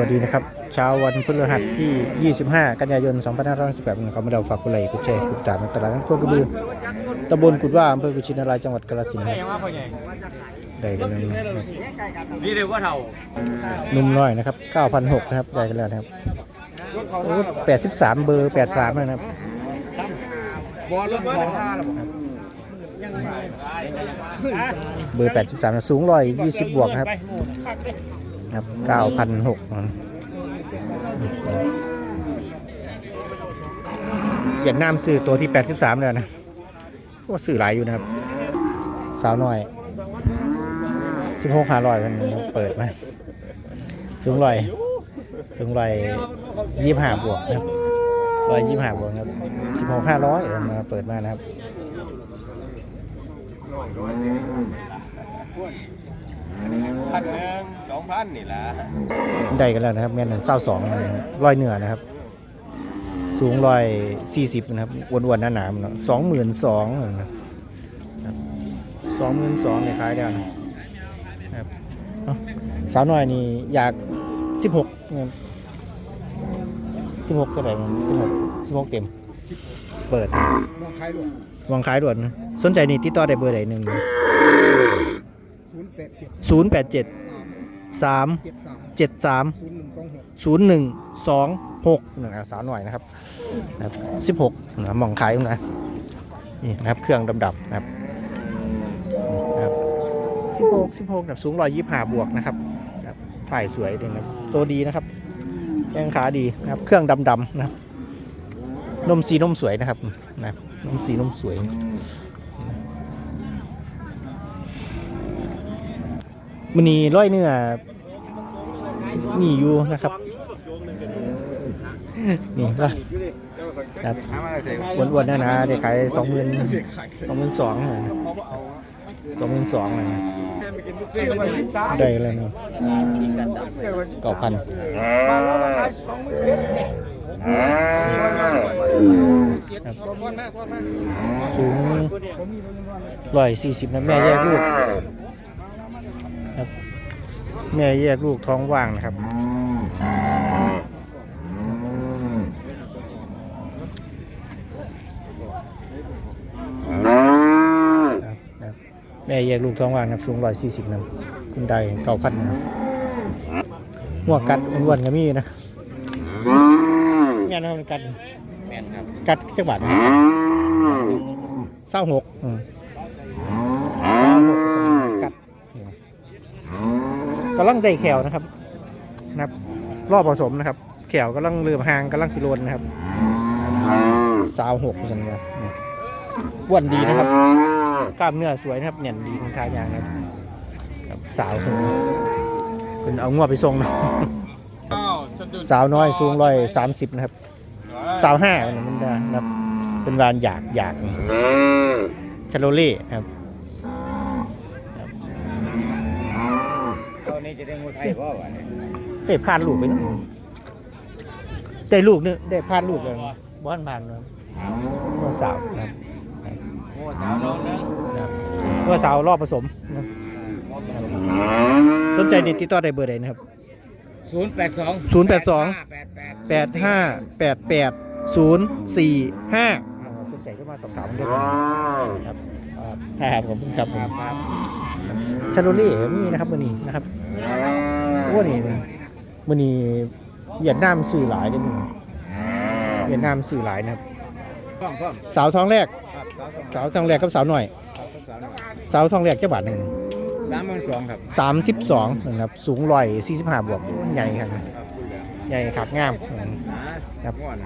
วัสดีนะครับ เช้าวันพฤหัสที่ 25 กันยายน 2568ขอมาเราฝากกุไลกุแชร์กุตามตลาดนัดโคกระบือตำบลกุดว่าอำเภอกุชินารายจังหวัดกาฬสินธุ์ครับได้กันแล้วนี่เลยว่าเท่านุ่มน้อยนะครับ 9,600นะครับได้กันแล้วนะครับโอ้83 เบอร์ 83นะครับบอลรถบอลห้าหรอเบอร์ 83นะสูง120 บวกนะครับ ครับ9,600เวียดนามซื้อตัวที่ 83 แล้วนะว่าซื้อหลายอยู่นะครับ สาวน้อย 16 500มันเปิดมาสูงร้อยสูงร้อยยี่ห้าบวกนะครับร้อยยี่ห้าบวกนะครับ16 500มาเปิดมานะครับ พันหนึ่งสองพันนี่แหละได้กันแล้วนะครับแม่นเศร้าสองร้อยเหนือนะครับ สูงร้อยสี่สิบนะครับอ้วนๆหนาๆเนาะสองหมื่นสองสองหมื่นสองในขายแล้วนะครับเอ้าสาวน้อยนี่อยากสิบหกสิบหกก็ได้สิบหกสิบหกเต็มเปิดมองใครด้วยวางขายด่วน สนใจนี่ติดต่อได้เบอร์ใดหนึ่ง ศูนย์แปดเจ็ดศูนย์แปดเจ็ดสามเจ็ดสามเจ็ดสามศูนย์หนึ่งสองหกศูนย์หนึ่งสองหกหนึ่งสาวหน่อยนะครับนะครับสิบหกนะมองขายตรงนะนี่นะครับเครื่องดำๆนะครับนะครับสิบหกสิบหกแบบสูงร้อยยี่ห้าบวกนะครับนะครับถ่ายสวยดีนะครับโซดีนะครับแข้งขาดีนะครับ เครื่องดำๆนะครับนมสีนมสวยนะครับนะครับนมสีนมสวย มันนี่ร้อยเนื้อนี่อยู่นะครับ นี่ละครับอ้วนๆนะนะได้ขายสองหมื่นสองหมื่นสองสองหมื่นสองเลยได้แล้วเนาะเก้าพันสูงร้อยสี่สิบนะแม่แยกลูก แม่แยกลูกท้องว่างนะครับครับครับแม่แยกลูกท้องว่างนะครับสูงร้อยสี่สิบนะคุณได้เก้าพันนะหัวกัดอ้วนๆก็มีนะงานเรากัดแม่นครับกัดจังหวัดเศร้าหกอืมเศร้าหกสำหรับกัด กำลังใจแขวนะครับนะครับ รอบผสมนะครับ แขวกำลังเรือหางกำลังสิโรนนะครับสาวหกสัญญาอ้วนดีนะครับกล้ามเนื้อสวยนะครับเนียนดีของทายางนะครับ สาวคนเป็นเอางวไปทรงนะสาวน้อยสูงร้อยสามสิบนะครับ สาวห้ามันจะนะครับ เป็นวานอยากอยากชาโลเล่ครับ ตัวนี้จะได้งูไทยว่าวะเนี่ยได้พานลูกไปเนอะได้ลูกนึงได้พานลูกเลยบ้านพานนะครับตัวสาวนะครับงูสาวน้องนึงนะครับตัวสาวรอบผสมนะครับสนใจนี่ติดต่อได้เบอร์ใดนะครับ ศูนย์แปดสอง082 แปดแปดแปดห้าแปดแปดศูนย์สี่ห้าสนใจก็มาสอบถามได้ครับอ่าถ้าหากผมครับผมชาโลเล่มีนะครับมือนี้นะครับ ว่านี่มือนี้เวียดนามสื่อหลายเลยมึงเวียดนามสื่อหลายนะครับพร้อมพร้อมสาวท้องแรกครับสาวสาวท้องแรกกับสาวหน่อย สาวน้อยสาวท้องแรกเจ้าบาทหนึ่งสามหมื่นสองครับสามสิบสองนะครับสูงร้อยสี่สิบห้าบวกใหญ่ครับใหญ่ขับงามอืมนะครับง่วน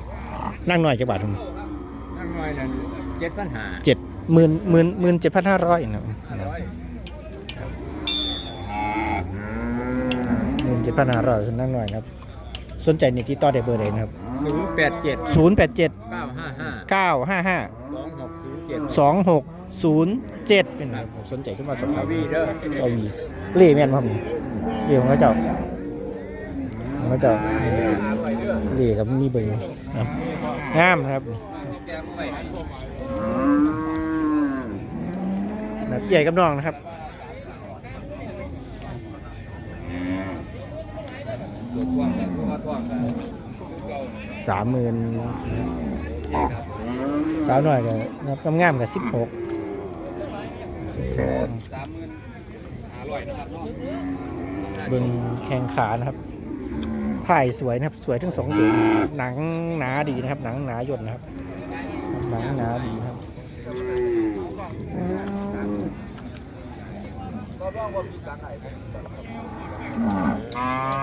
นั่งหน่อยเจ้าบาทหนึ่งนั่งน้อยนั่นเจ็ดปัญหาเจ็ดหมื่นหมื่นหมื่นเจ็ดพันห้าร้อยนะครับหมื่นเจ็ดพันห้าร้อยนั่งหน่อยนะครับ สนใจนี่ที่ต่อได้เบอร์เลยนะครับศูนย์แปดเจ็ดศูนย์แปดเจ็ดเก้าห้าห้าเก้าห้าห้าสองหกศูนย์เจ็ดสองหกศูนย์เจ็ดเป็นนะครับสนใจขึ้นมาสอบถามวีเด้อเรามีเล่แม่นมั้งเล่ของเขาเจ้าของเขาเจ้าเล่กับมีเบอร์นะครับงามนะครับแบบใหญ่กับน้องนะครับ สามหมื่นสาวหน่อยก็นะครับงามกับสิบหกเบึงแข้งขานะครับ ถ่ายสวยนะครับ สวยทั้งสองตัวหนังหนาดีนะครับ หนังหนาหยดนะครับ หนังหนาดีครับถ้ายืนงามๆครับ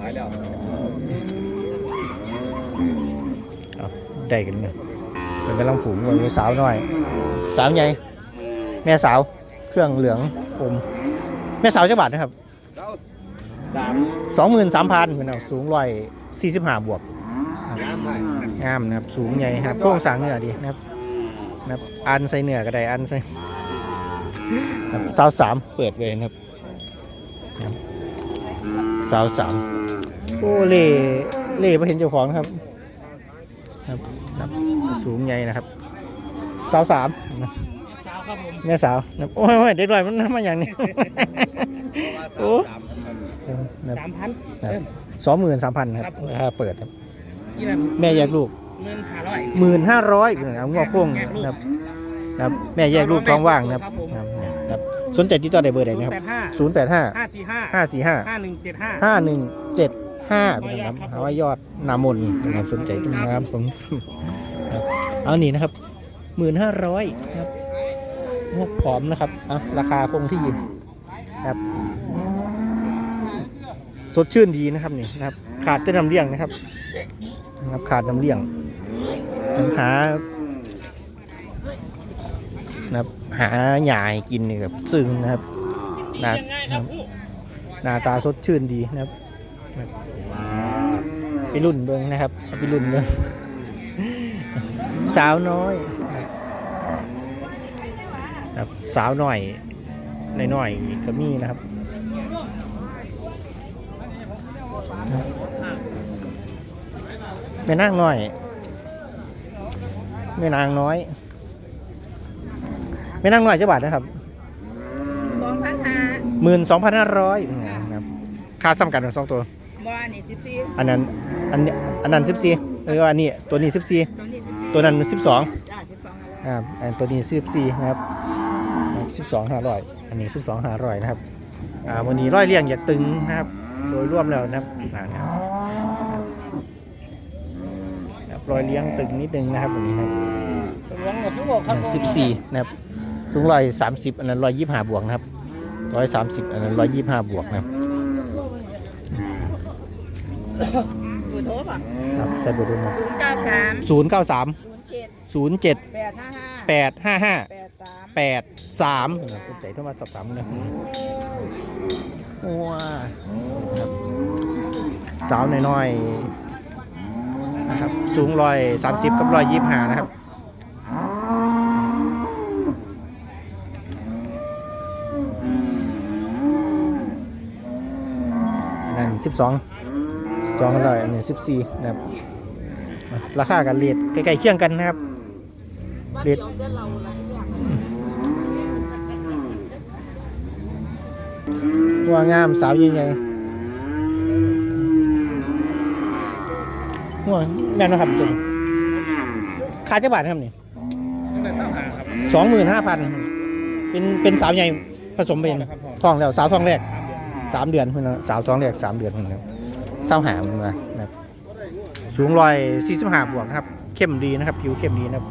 หายแล้วเอาได้กันเลยเป็นกำลังผูกมันมีสาวหน่อย สาวใหญ่แม่สาวเครื่องเหลืองอมแม่สาวจังหวัดนะครับสองหมื่นสามพันเป็นเอาสูงร้อยสี่สิบห้าบวกงามนะครับ สูงใหญ่ครับโครงสางเนื้อดีนะครับ นะครับอันใส่เนื้อก็ได้อันใส่ครับสาวสามเปิดเลยนะครับครับสาวสามโอ้เล่เล่ไ่เห็นเจ้าของนะครับครับครับสูงใหญ่นะครับสาวสามนะสาวครับผมแม่สาวนะครับโอ้ยโอ้ยเด็กหน่อยมันทำมาอย่างนี้โอ้สามสามพันสองหมื่นสามพันครับราคาเปิดครับยี่แบบแม่แยกลูก เงินห้าร้อยหมื่นห้าร้อยเอางอโค้งนะครับนะครับแม่แยกลูกท้องว่างนะครับครับเนี่ยครับสนใจติดต่อได้เบอร์ใดนะครับแปดห้าศูนย์แปดห้าห้าสี่ห้าห้าสี่ห้าห้าหนึ่งเจ็ดห้าห้าหนึ่งเจ็ดห้าเป็นนะครับเอาไว้ยอดนามนนะครับสนใจที่นะครับผมครับเอานี่นะครับหมื่นห้าร้อยครับงบผอมนะครับอะราคาคงที่ครับสดชื่นดีนะครับนี่นะครับ ขาดแต่น้ำเลี้ยงนะครับนะครับ ขาดน้ำเลี้ยง หานะครับหาหยาให้กินนี่ครับซึ่งนะครับนะยังไงครับผู้หน้าตาสดชื่นดีนะครับครับไปรุ่นเบิงนะครับเอาไปรุ่นเบิงสาวน้อยครับสาวหน่อยน้อยๆก็มีนะครับแม่นางน้อย แม่นางน้อยแม่นางน้อยจะบาทนะครับสองพันห้าหมื่นสองพันห้าร้อยครับค่าซ้ำกันทั้งสองตัว บอนี่สิบปีอันนั้นอันนี้อันนั้นสิบสี่เอออันนี้ตัวนี้สิบสี่ตอนนี้สิบตัวนั้นสิบสองจ้าสิบสองอะไรอ่าอันตัวนี้สิบสี่นะครับสิบสองห้าร้อยอันนี้สิบสองห้าร้อยนะครับอ่าวันนี้ร้อยเรียงอย่าตึงนะครับ โดยรวมแล้วนะครับอ่านะครับค รับร้อยเลี้ยงตึงนิดนึงนะครับวันนี้นะครับตกลงหมดทุกบอกครับสิบสี่นะครับสูงร้อยสามสิบอันนั้นร้อยยี่ห้าบวกนะครับร้อยสามสิบอันนั้นร้อยยี่ห้าบวกนะครับสูตรโทรป่ะครับใส่เบอร์โทรมาศูนย์เก้าสามศูนย์เก้าสามศูนย์เจ็ดศูนย์เจ็ดแปดห้าห้าแปดห้าห้าแปดสามแปดสามสนใจโทรมาสอบถามนะว้าครับสาวน้อยๆ นะครับสูงร้อยสามสิบกับร้อยยี่ห้านะครับอันนั้นสิบสองสองร้อยอันนี้สิบสี่นะครับราคากันเรียดใกล้ๆเคียงกันนะครับเด็เดียวจะเราลทุกอย่างว่างามสาวยังไง หัวแม่นนะครับตัวนี้ค่าเจ้าบาทครับนี่ตั้งแต่สามหาครับสองหมื่นห้าพันเป็นเป็นสาวใหญ่ผสมเป็นท้องแล้วสาวท้องแรกสามเดือนเพิ่นนะสาวท้องแรกสามเดือนเพิ่นนะสาวหามันมานะครับสูงร้อยสี่สิบห้าบวกนะครับ เข้มดีนะครับ ผิวเข้มดีนะครับ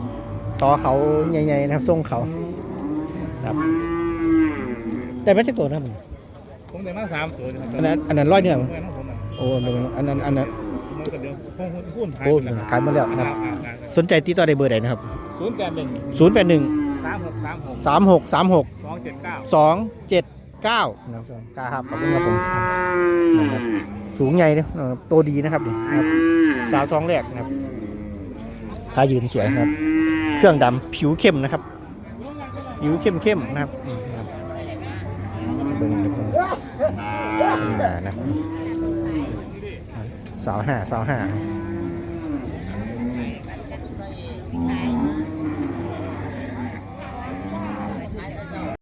ต่อเขาใหญ่ๆนะครับทรงเขานะครับได้ไหมเจ้าตัวนะครับผมได้มาสามตัวนะครับอันนั้นอันนั้นร้อยเนื้อมั้ยเงินของผมอะโอ้อันนั้นอันนั้นมัน ก็เดี๋ยวพวกหุ้นโอ้ขายหมดแล้วครับ สนใจติดต่อได้เบอร์ใดนะครับ ศูนย์แปดหนึ่ง081 สามหกสามหก3636 สองเจ็ดเก้าสองเจ็ดเก้านะครับครับขอบคุณครับผมนะครับสูงใหญ่เนี่ยนะครับตัวดีนะครับนี่นะครับสาวท้องแรกนะครับถ้ายืนสวยนะครับ เครื่องดำผิวเข้มนะครับ ผิวเข้มเข้มๆนะครับอืมครับเบิ้งเบิ้งเบิ้งหน้านะครับ สาวห้าสาวห้า